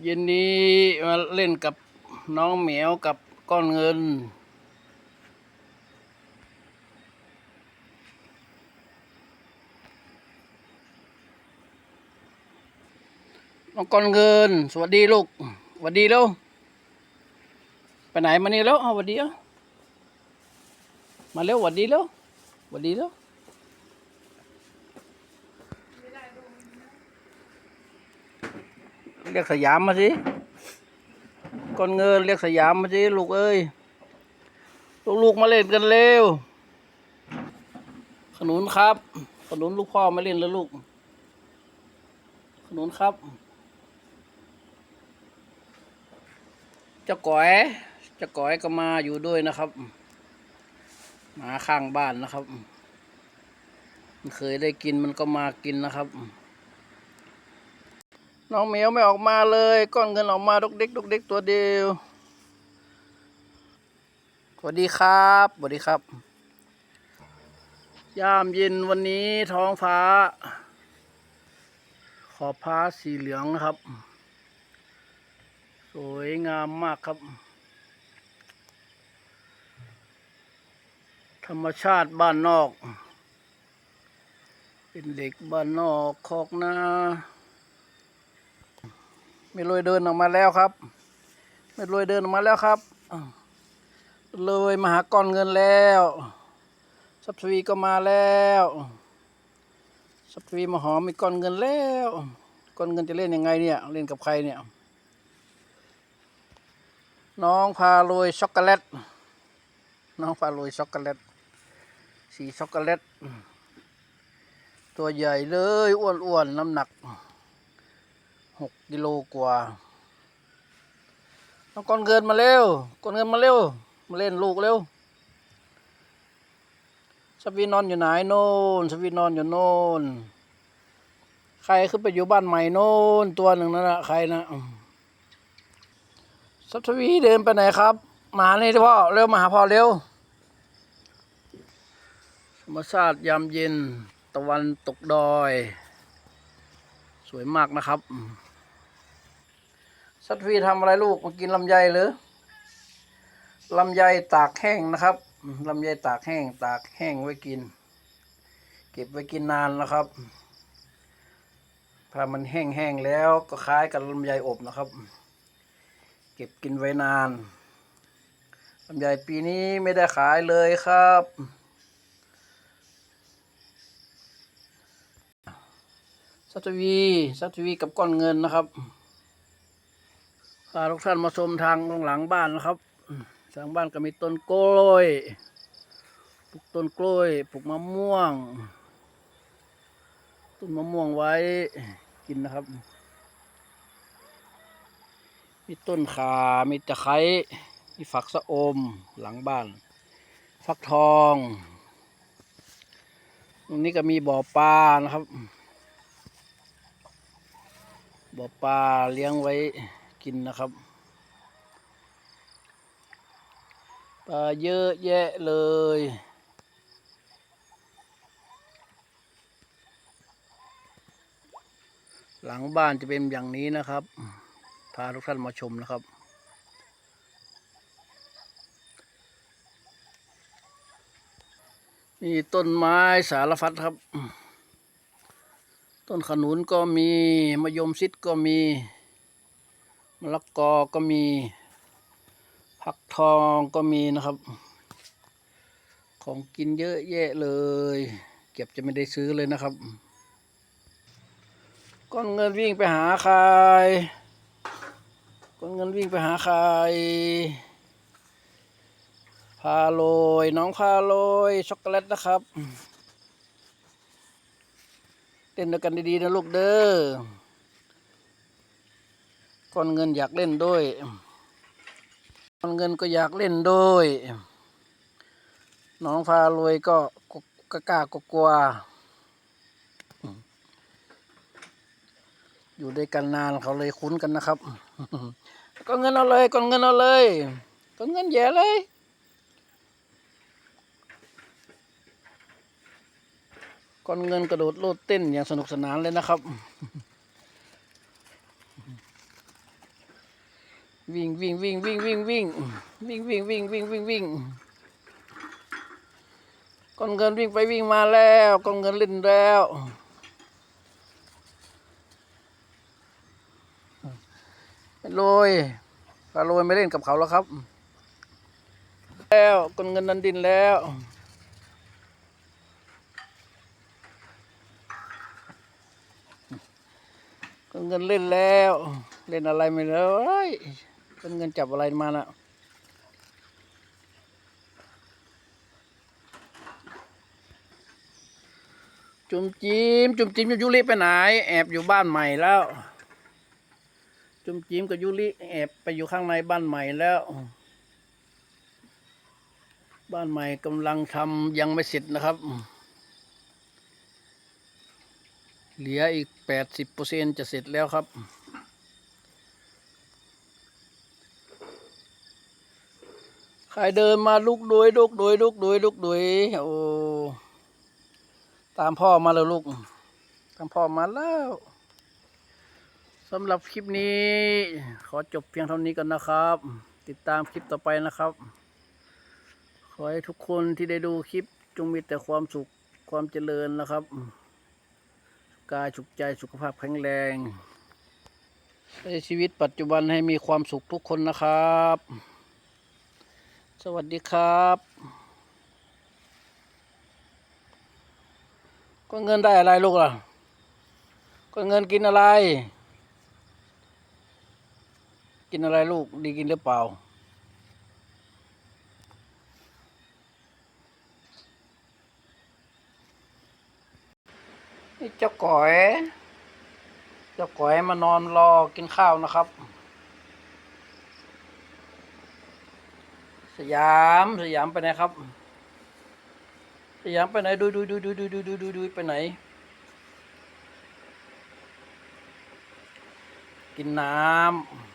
เย็นนี้มาเล่นกับน้องเหมียวกับก้อนเงิน น้องก้อนเงิน สวัสดีลูก สวัสดีแล้วไปไหนมานี่แล้วเอาสวัสดีเอามาเร็วสวัสดีแล้วสวัสดีแล้ว เรียกสยามมาสิก้อนเงินเรียกสยามมาสิลูกเอ้ยลูกๆมาเล่นกันเร็ว ขนุนครับ ขนุนลูกพ่อมาเล่นแล้วลูก ขนุนครับเจ้าก๋อยเจ้าก๋อยก็มาอยู่ด้วยนะครับหมาข้างบ้านนะครับ มันเคยได้กินมันก็มากินนะครับ น้องเหมียวไม่ออกมาเลยก้อนเงินออกมาดกเด็กดกเด็กตัวเดียวสวัสดีครับสวัสดีครับ ยามเย็นวันนี้ท้องฟ้า ขอบฟ้าสีเหลืองนะครับ สวยงามมากครับ ธรรมชาติบ้านนอก เป็นเด็กบ้านนอกคอกนา ไม่ลอยเดินออกมาแล้วครับไม่ลอยเดินออกมาแล้วครับอ้าวเลยมาหาก้อนเงินแล้วสับทวีก็มาแล้วสับทวีมาหอมมีก้อนเงินแล้วก้อนเงินจะเล่นยังไงเนี่ยเล่นกับใครเนี่ย น้องพาโรยช็อกโกแลตน้องพาโรยช็อกโกแลตสีช็อกโกแลตตัวใหญ่เลยอ้วนๆน้ำหนัก หกกิโลกว่าน้องก้อนเงินมาเร็วก้อนเงินมาเร็ว มาเล่นลูกเร็วสวีนอนอยู่ไหนโน่นสวีนอนอยู่โน่นใครขึ้นไปอยู่บ้านใหม่โน่นตัวหนึ่งนั่นนะใครนะสัตวีเดินไปไหนครับ มานี่พ่อเร็วมาหาพ่อเร็วธรรมชาติยามเย็น ตะวันตกดอย สวยมากนะครับ สัตวีทำอะไรลูกมากินลำไยหรือลำไยตากแห้งนะครับลำไยตากแห้ง ตากแห้งไว้กิน เก็บไว้กินนานนะครับ ถ้ามันแห้งๆแล้วก็คล้ายกับลำไยอบนะครับ เก็บกินไว้นานลำไยปีนี้ไม่ได้ขายเลยครับสัตวีสัตวีกับก้อนเงินนะครับ พาทุกท่านมาชมทางหลังบ้านนะครับทางบ้านก็มีต้นกล้วยปลูกต้นกล้วยปลูกมะม่วง ต้นมะม่วงไว้กินนะครับ มีต้นขามีตะไคร้มีฝักสะอมหลังบ้าน ฟักทองตรงนี้ก็มีบ่อปลานะครับ บ่อปลาเลี้ยงไว้ กินนะครับปลาเยอะแยะเลย หลังบ้านจะเป็นอย่างนี้นะครับ พาทุกท่านมาชมนะครับมีต้นไม้สารพัดครับ ต้นขนุนก็มีมะยมชิดก็มี มะละกอก็มีผักทองก็มีนะครับ ของกินเยอะแยะเลย เก็บจะไม่ได้ซื้อเลยนะครับ ก้อนเงินวิ่งไปหาใครก้อนเงินวิ่งไปหาใครพาโรยน้องพาโรยช็อกโกแลตนะครับเล่นด้วยกันดีๆนะลูกเด้อ ก้อนเงินอยากเล่นด้วยก้อนเงินก็อยากเล่นด้วยน้องพาโรยก็กกล้ากกลัวอยู่ด้วยกันนานเขาเลยคุ้นกันนะครับ ก็เงินเอาเลยก็เงินเอาเลย ก็เงินแย่เลยก้อนเงินกระโดดโลดเต้นอย่างสนุกสนานเลยนะครับ วิ่งวิ่งวิ่งวิ่งวิ่งวิ่งวิ่งวิ่งวิ่งวิ่งวิ่งวิ่งก้อนเงินวิ่งไปวิ่งมาแล้วก้อนเงินเล่นแล้วไม่โรยปลาโรยไม่เล่นกับเขาแล้วครับ แล้วก้อนเงินนันดินแล้วก้อนเงินเล่นแล้ว เล่นอะไรไม่รู้เอ้ย ก้อนเงินจับอะไรมาน่ะจุมจิมจุมจิมกับยุริไปไหน แอบอยู่บ้านใหม่แล้ว จุมจิมกับยุริแอบไปอยู่ข้างในบ้านใหม่แล้ว บ้านใหม่กำลังทำยังไม่เสร็จนะครับ เหลืออีกแปดสิบเปอร์เซ็นจะเสร็จแล้วครับ ใครเดินมาลุกโดยลุกโดยลุกโดยลุกโดยโอ้ตามพ่อมาแล้วลูก ตามพ่อมาแล้วสำหรับคลิปนี้ ขอจบเพียงเท่านี้กันนะครับ ติดตามคลิปต่อไปนะครับ ขอให้ทุกคนที่ได้ดูคลิปจงมีแต่ความสุขความเจริญนะครับ กายสุขใจสุขภาพแข็งแรงในชีวิตปัจจุบันให้มีความสุขทุกคนนะครับ สวัสดีครับ ก็เงินได้อะไรลูกล่ะ ก็เงินกินอะไร กินอะไรลูก ดีกินหรือเปล่านี่เจ้าก๋อย เจ้าก๋อยมานอนรอกินข้าวนะครับ ยามสยามไปไหนครับ สยามไปไหนดูดูดูดูดูดูดูดูดูไปไหน กินน้ำ